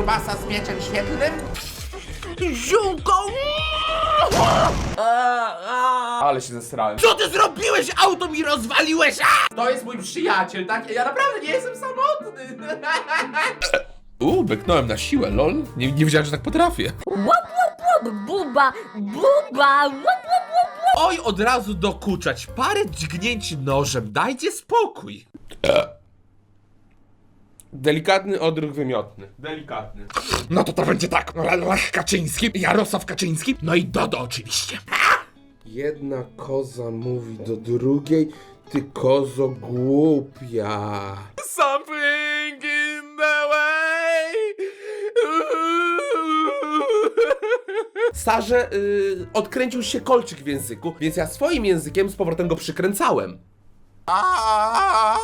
grubasa z mieczem świetlnym? Ziółko! Ale się zesrałem. Co ty zrobiłeś? Auto mi rozwaliłeś! A! To jest mój przyjaciel, tak? Ja naprawdę nie jestem samotny. Uuu, beknąłem na siłę, lol. Nie, nie wiedziałem, że tak potrafię. Łap, łap, łap, buba, buba, łap, łap, łap. Oj, od razu dokuczać. Parę dźgnięć nożem, dajcie spokój. Delikatny odruch wymiotny. Delikatny. No to to będzie tak. Lech Kaczyński, Jarosław Kaczyński, no i Dodo oczywiście. Jedna koza mówi do drugiej, ty kozo głupia. Something in the way. Sarze y, odkręcił się kolczyk w języku, więc ja swoim językiem z powrotem go przykręcałem. A